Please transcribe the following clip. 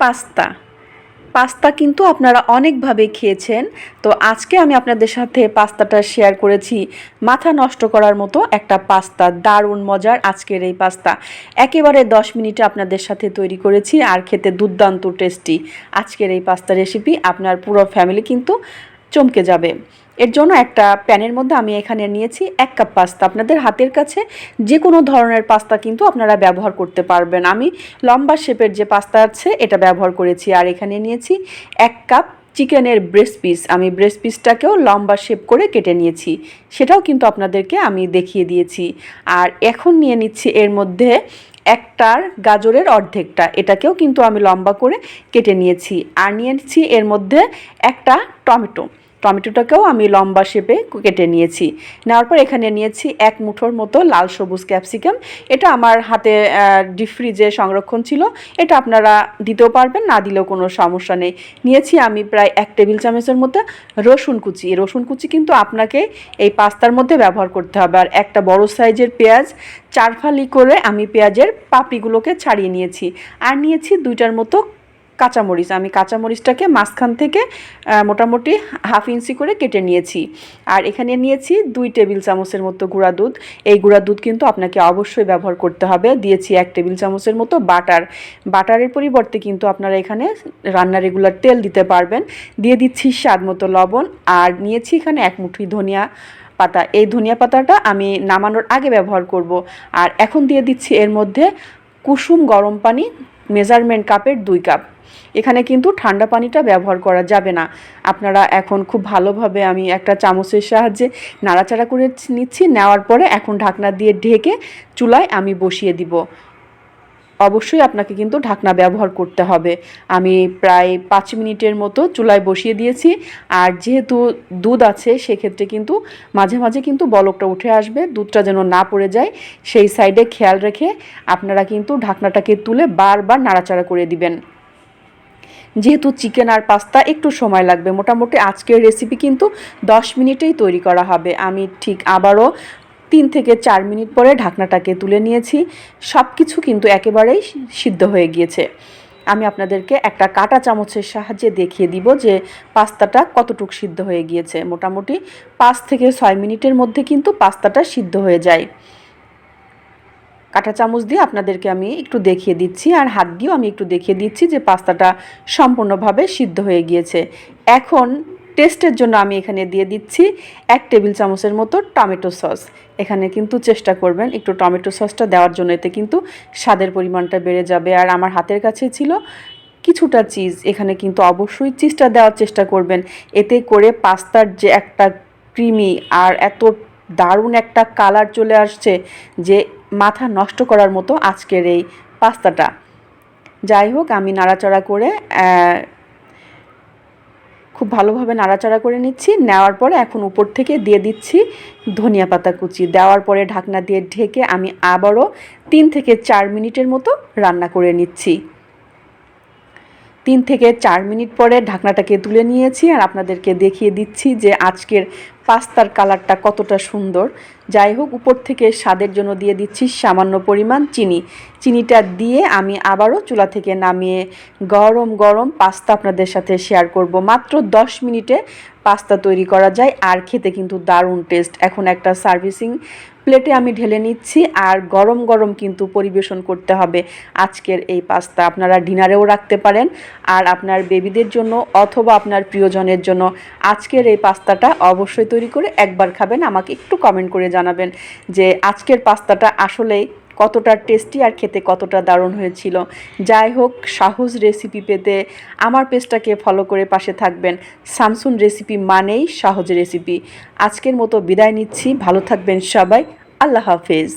Pasta. Pasta কিন্তু আপনারা অনেকভাবে খেয়েছেন। তো আজকে আমি আপনাদের সাথে পাস্তাটা শেয়ার করেছি। মাথা নষ্ট করার মতো একটা পাস্তা। দারুণ মজার আজকের এই পাস্তা। একেবারে দশ মিনিটে আপনাদের সাথে তৈরি করেছি আর খেতে দুর্দান্ত টেস্টি আজকের এই পাস্তা রেসিপি আপনার পুরো ফ্যামিলি কিন্তু চমকে যাবে। এর জন্য একটা প্যানের মধ্যে আমি এখানে নিয়েছি এক কাপ পাস্তা। আপনাদের হাতের কাছে যে কোনো ধরনের পাস্তা কিন্তু আপনারা ব্যবহার করতে পারবেন। আমি লম্বা শেপের যে পাস্তা আছে, এটা ব্যবহার করেছি। আর এখানে নিয়েছি এক কাপ চিকেনের ব্রেস্ট পিস। আমি ব্রেস্ট পিসটাকেও লম্বা শেপ করে কেটে নিয়েছি। সেটাও কিন্তু আপনাদেরকে আমি দেখিয়ে দিয়েছি। আর এখন নিয়ে নিচ্ছি এর মধ্যে একটার গাজরের অর্ধেকটা। এটাকেও কিন্তু আমি লম্বা করে কেটে নিয়েছি। আর নিয়েছি এর মধ্যে একটা টমেটো। টমেটোটাকেও আমি লম্বা শেপে কেটে নিয়েছি। নেওয়ার পর এখানে নিয়েছি এক মুঠোর মতো লাল সবুজ ক্যাপসিকাম। এটা আমার হাতে ডিপ ফ্রিজে সংরক্ষণ ছিল। এটা আপনারা দিতেও পারবেন, না দিলেও কোনো সমস্যা নেই। নিয়েছি আমি প্রায় এক টেবিল চামচের মধ্যে রসুন কুচি। রসুন কুচি কিন্তু আপনাকে এই পাস্তার মধ্যে ব্যবহার করতে হবে। আর একটা বড় সাইজের পেঁয়াজ চার ফালি করে আমি পেঁয়াজের পাপড়িগুলোকে ছাড়িয়ে নিয়েছি। আর নিয়েছি দুইটার মতো কাঁচামরিচ। আমি কাঁচামরিচটাকে মাঝখান থেকে মোটামুটি হাফ ইঞ্চি করে কেটে নিয়েছি। আর এখানে নিয়েছি দুই টেবিল চামচের মতো গুঁড়া দুধ। এই গুঁড়া দুধ কিন্তু আপনাকে অবশ্যই ব্যবহার করতে হবে। দিয়েছি এক টেবিল চামচের মতো বাটার। বাটারের পরিবর্তে কিন্তু আপনারা এখানে রান্না রেগুলার তেল দিতে পারবেন। দিয়ে দিচ্ছি স্বাদ মতো লবণ। আর নিয়েছি এখানে এক মুঠি ধনিয়া পাতা। এই ধনিয়া পাতাটা আমি নামানোর আগে ব্যবহার করব। আর এখন দিয়ে দিচ্ছি এর মধ্যে কুসুম গরম পানি মেজারমেন্ট কাপের দুই কাপ। এখানে কিন্তু ঠান্ডা পানিটা ব্যবহার করা যাবে না। আপনারা এখন খুব ভালোভাবে আমি একটা চামচের সাহায্যে নাড়াচাড়া করে নিচ্ছি, নেওয়ার পরে এখন ঢাকনা দিয়ে ঢেকে চুলায় আমি বসিয়ে দিব। অবশ্যই আপনাকে কিন্তু ঢাকনা ব্যবহার করতে হবে। আমি প্রায় পাঁচ মিনিটের মতো চুলায় বসিয়ে দিয়েছি। আর যেহেতু দুধ আছে, সেক্ষেত্রে কিন্তু মাঝে মাঝে কিন্তু বলকটা উঠে আসবে, দুধটা যেন না পড়ে যায়। সেই সাইডে খেয়াল রেখে আপনারা কিন্তু ঢাকনাটাকে তুলে বারবার নাড়াচাড়া করে দিবেন। যেহেতু চিকেন আর পাস্তা একটু সময় লাগবে, মোটামুটি আজকের রেসিপি কিন্তু দশ মিনিটেই তৈরি করা হবে। আমি ঠিক আবারও তিন থেকে চার মিনিট পরে ঢাকনাটাকে তুলে নিয়েছি। সব কিছু কিন্তু একেবারেই সিদ্ধ হয়ে গিয়েছে। আমি আপনাদেরকে একটা কাটা চামচের সাহায্যে দেখিয়ে দিব যে পাস্তাটা কতটুক সিদ্ধ হয়ে গিয়েছে। মোটামুটি পাঁচ থেকে ছয় মিনিটের মধ্যে কিন্তু পাস্তাটা সিদ্ধ হয়ে যায়। কাঁটা চামচ দিয়ে আপনাদেরকে আমি একটু দেখিয়ে দিচ্ছি আর হাত দিয়েও আমি একটু দেখিয়ে দিচ্ছি যে পাস্তাটা সম্পূর্ণভাবে সিদ্ধ হয়ে গিয়েছে। এখন টেস্টের জন্য আমি এখানে দিয়ে দিচ্ছি এক টেবিল চামচের মতো টমেটো সস। এখানে কিন্তু চেষ্টা করবেন একটু টমেটো সসটা দেওয়ার জন্য, এতে কিন্তু স্বাদের পরিমাণটা বেড়ে যাবে। আর আমার হাতের কাছে ছিল কিছুটা চিজ, এখানে কিন্তু অবশ্যই চিজটা দেওয়ার চেষ্টা করবেন। এতে করে পাস্তার যে একটা ক্রিমি আর এত দারুণ একটা কালার চলে আসছে যে মাথা নষ্ট করার মতো আজকের এই পাস্তাটা। যাই হোক, আমি নাড়াচাড়া করে খুব ভালোভাবে নাড়াচাড়া করে নিচ্ছি। নেওয়ার পরে এখন উপর থেকে দিয়ে দিচ্ছি ধনিয়া পাতা কুচি। দেওয়ার পরে ঢাকনা দিয়ে ঢেকে আমি আবারও তিন থেকে চার মিনিটের মতো রান্না করে নিচ্ছি। তিন থেকে চার মিনিট পরে ঢাকনাটাকে তুলে নিয়েছি আর আপনাদেরকে দেখিয়ে দিচ্ছি যে আজকের পাস্তার কালারটা কতটা সুন্দর। যাই হোক, উপর থেকে স্বাদের জন্য দিয়ে দিচ্ছি সামান্য পরিমাণ চিনি। চিনিটা দিয়ে আমি আবারও চুলা থেকে নামিয়ে গরম গরম পাস্তা আপনাদের সাথে শেয়ার করব। মাত্র দশ মিনিটে পাস্তা তৈরি করা যায় আর খেতে কিন্তু দারুণ টেস্ট এখন একটা সার্ভিসিং প্লেটে আমি ঢেলে নিচ্ছি আর গরম গরম কিন্তু পরিবেশন করতে হবে আজকের এই পাস্তা। আপনারা ডিনারেও রাখতে পারেন আর আপনার বেবিদের জন্য অথবা আপনার প্রিয়জনের জন্য আজকের এই পাস্তাটা অবশ্যই তৈরি করে একবার খাবেন, আমাকে একটু কমেন্ট করে জানাবেন যে আজকের পাস্তাটা আসলেই কতটা টেস্টি আর খেতে কতটা দারুণ হয়েছিল। যাই হোক, সাহস রেসিপি পেতে আমার পেজটাকে ফলো করে পাশে থাকবেন। সামসুন রেসিপি মানেই সহজ রেসিপি আজকের মতো বিদায় নিচ্ছি। ভালো থাকবেন সবাই। আল্লাহ হাফেজ।